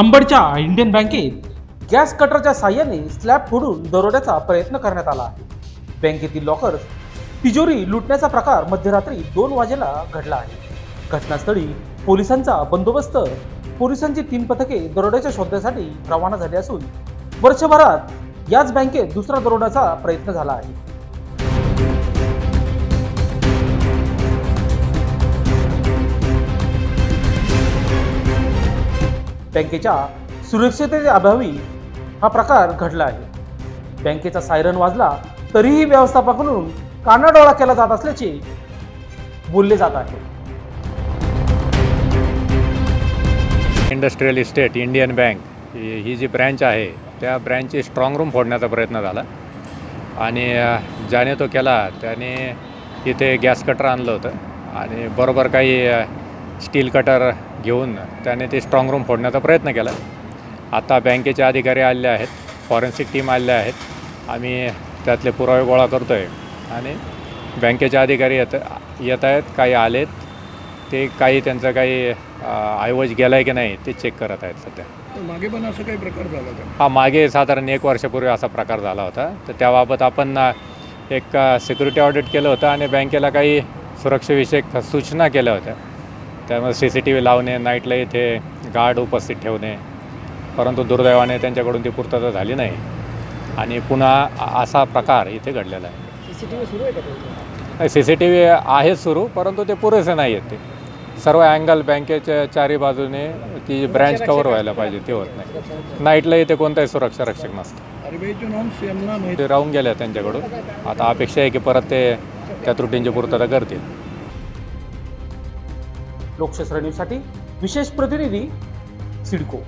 अंबडच्या Indian बँकेत gas कटरच्या साह्याने स्लॅब फोडून दरोड्याचा प्रयत्न करण्यात आला आहे. बँकेतील लॉकर्स तिजोरी लुटण्याचा प्रकार मध्यरात्री दोन वाजेला घडला आहे. घटनास्थळी पोलिसांचा बंदोबस्त पोलिसांची तीन पथके दरोड्याच्या शोधण्यासाठी रवाना झाली असून वर्षभरात याच बँकेत दुसरा दरोड्याचा प्रयत्न झाला आहे. बँकेच्या सुरक्षिततेच्या अभावी हा प्रकार घडला आहे. बँकेचा सायरन वाजला तरीही व्यवस्थापकडून कानाडोळा केला जात असल्याचे बोलले जात आहे. इंडस्ट्रियल इस्टेट इंडियन बँक ही जी ब्रँच आहे त्या ब्रँचची स्ट्रॉंग रूम फोडण्याचा प्रयत्न झाला. आणि ज्याने तो केला त्याने इथे गॅस कटर आणलं होतं. आणि बरोबर काही स्टील कटर घेऊन त्याने ते स्ट्रॉंग रूम फोडण्याचा प्रयत्न केला. आता बँकेचे अधिकारी आलेले आहेत फॉरेन्सिक टीम आलेले आहेत. आम्ही त्यातले पुरावे गोळा करतो आहे आणि बँकेचे अधिकारी येत येत आहेत काही आलेत. ते काही त्यांचं काही ऐवज गेला आहे की नाही ते चेक करत आहेत सध्या. मागे पण असं काही प्रकार झाला हा मागे साधारण एक वर्षापूर्वी असा प्रकार झाला होता. तर त्याबाबत आपण एक सिक्युरिटी ऑडिट केलं होतं आणि बँकेला काही सुरक्षेविषयक सूचना केल्या होत्या. त्यामुळे सी सी टी व्ही लावणे नाईटला इथे गार्ड उपस्थित ठेवणे. परंतु दुर्दैवाने त्यांच्याकडून ती पूर्तता झाली नाही. आणि पुन्हा असा प्रकार इथे घडलेला आहे. सी सी टी व्ही आहे सुरू परंतु ते पुरेसे नाही आहेत ते. सर्व अँगल बँकेच्या चारी बाजूने ती ब्रँच कवर व्हायला पाहिजे ते होत नाही. नाईटला इथे कोणताही सुरक्षा रक्षक नसतं राहून गेल्या त्यांच्याकडून. आता अपेक्षा आहे की परत ते त्या त्रुटींची पूर्तता करतील. लोकशास्त्र न्यूजसाठी विशेष प्रतिनिधी सिडको.